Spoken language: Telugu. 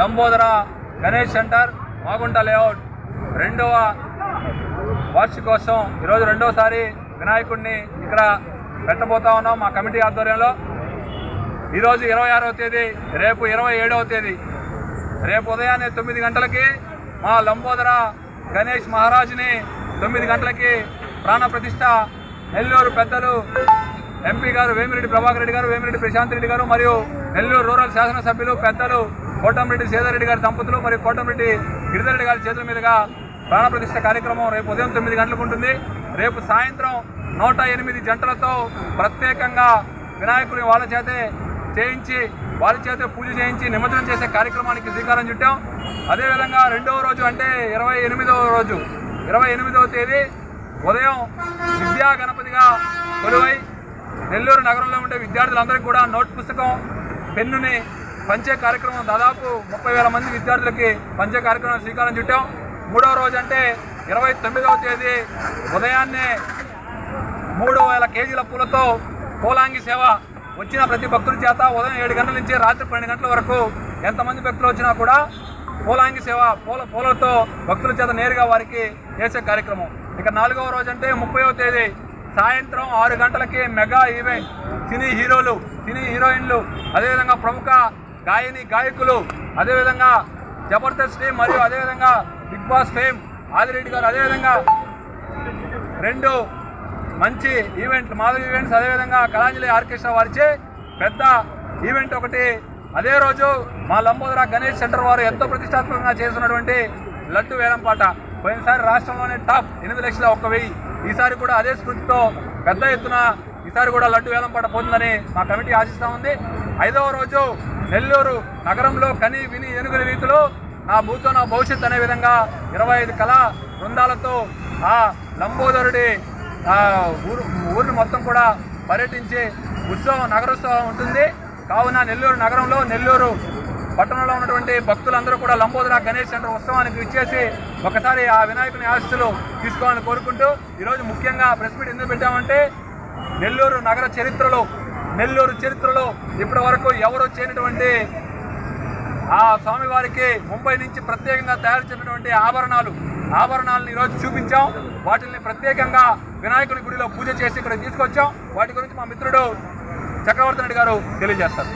Lambodara Ganesh centre Magunta layout. రెండవ వార్షికోత్సవం. ఈరోజు రెండోసారి వినాయకుడిని ఇక్కడ పెట్టబోతా ఉన్నాం మా కమిటీ ఆధ్వర్యంలో. ఈరోజు ఇరవై ఆరవ తేదీ రేపు ఇరవై ఏడవ తేదీ. రేపు ఉదయాన్నే తొమ్మిది గంటలకి మా లంబోదర గణేష్ మహారాజుని తొమ్మిది గంటలకి ప్రాణ ప్రతిష్ట నెల్లూరు పెద్దలు ఎంపీ గారు వేమిరెడ్డి ప్రభాకర్ రెడ్డి గారు వేమిరెడ్డి ప్రశాంత్ రెడ్డి గారు మరియు నెల్లూరు రూరల్ శాసనసభ్యులు పెద్దలు కోటంరెడ్డి సేదరెడ్డి గారి దంపతులు మరియు కోటంరెడ్డి గిరిధరెడ్డి గారి చేతుల మీదుగా ప్రాణప్రతిష్ట కార్యక్రమం రేపు ఉదయం తొమ్మిది గంటలకు ఉంటుంది. రేపు సాయంత్రం నూట ఎనిమిది జంటలతో ప్రత్యేకంగా వినాయకుని వాళ్ళ చేతే చేయించి వాళ్ళ చేత పూజ చేయించి నిమజ్జనం చేసే కార్యక్రమానికి శ్రీకారం చుట్టాం. అదేవిధంగా రెండవ రోజు అంటే ఇరవై ఎనిమిదవ రోజు ఇరవై ఎనిమిదవ తేదీ ఉదయం విద్యా గణపతిగా కొలువై నెల్లూరు నగరంలో ఉండే విద్యార్థులందరికీ కూడా నోట్ పుస్తకం పెన్నుని పంచే కార్యక్రమం దాదాపు ముప్పై వేల మంది విద్యార్థులకి పంచే కార్యక్రమం శ్రీకారం చుట్టాం. మూడవ రోజు అంటే ఇరవై తొమ్మిదవ తేదీ ఉదయాన్నే మూడు వేల కేజీల పూలతో పూలాంగి సేవ వచ్చిన ప్రతి భక్తుల చేత ఉదయం ఏడు గంటల నుంచి రాత్రి పన్నెండు గంటల వరకు ఎంతమంది భక్తులు వచ్చినా కూడా పూలాంగి సేవ పూల పూలతో భక్తుల చేత నేరుగా వారికి చేసే కార్యక్రమం. ఇక నాలుగవ రోజు అంటే ముప్పైవ తేదీ సాయంత్రం ఆరు గంటలకి మెగా ఈవెంట్ సినీ హీరోలు సినీ హీరోయిన్లు అదేవిధంగా ప్రముఖ గాయని గాయకులు అదేవిధంగా జబర్దస్త్ టీం మరియు అదేవిధంగా బిగ్ బాస్ ఫేమ్ ఆదిరెడ్డి గారు అదేవిధంగా రెండు మంచి ఈవెంట్లు మాధవ్ ఈవెంట్స్ అదేవిధంగా కళాంజలి ఆర్కెస్ట్రా వారిచే పెద్ద ఈవెంట్ ఒకటి. అదే రోజు మా లంబోదర గణేష్ సెంటర్ వారు ఎంతో ప్రతిష్టాత్మకంగా చేస్తున్నటువంటి లడ్డు వేలంపాట పోయినసారి రాష్ట్రంలోనే టాప్ ఎనిమిది లక్షల ఒక్క వెయ్యి. ఈసారి కూడా అదే స్ఫూర్తితో పెద్ద ఎత్తున ఈసారి కూడా లడ్డు పడ పోతుందని మా కమిటీ ఆశిస్తూ ఉంది. ఐదవ రోజు నెల్లూరు నగరంలో కని విని ఏనుగుల రీతిలో నా భూతో నా భవిష్యత్ అనే విధంగా ఇరవై ఐదు కళా బృందాలతో ఆ లంబోదరుడి ఊరు ఊరిని మొత్తం కూడా పర్యటించి ఉత్సవం నగరోత్సవం ఉంటుంది. కావున నెల్లూరు నగరంలో నెల్లూరు పట్టణంలో ఉన్నటువంటి భక్తులందరూ కూడా లంబోదర గణేష్ సెంటర్ ఉత్సవానికి ఇచ్చేసి ఒకసారి ఆ వినాయకుని ఆశస్సులు తీసుకోవాలని కోరుకుంటూ ఈరోజు ముఖ్యంగా ప్రెస్ మీట్ ఎందుకు పెట్టామంటే నెల్లూరు నగర చరిత్రలో నెల్లూరు చరిత్రలో ఇప్పటి వరకు ఎవరు చేయనటువంటి ఆ స్వామివారికి ముంబై నుంచి ప్రత్యేకంగా తయారు చేసినటువంటి ఆభరణాలు ఆభరణాలను ఈరోజు చూపించాం. వాటిని ప్రత్యేకంగా వినాయకుని గుడిలో పూజ చేసి ఇక్కడ తీసుకొచ్చాం. వాటి గురించి మా మిత్రుడు చక్రవర్తి రెడ్డి గారు తెలియజేస్తారు.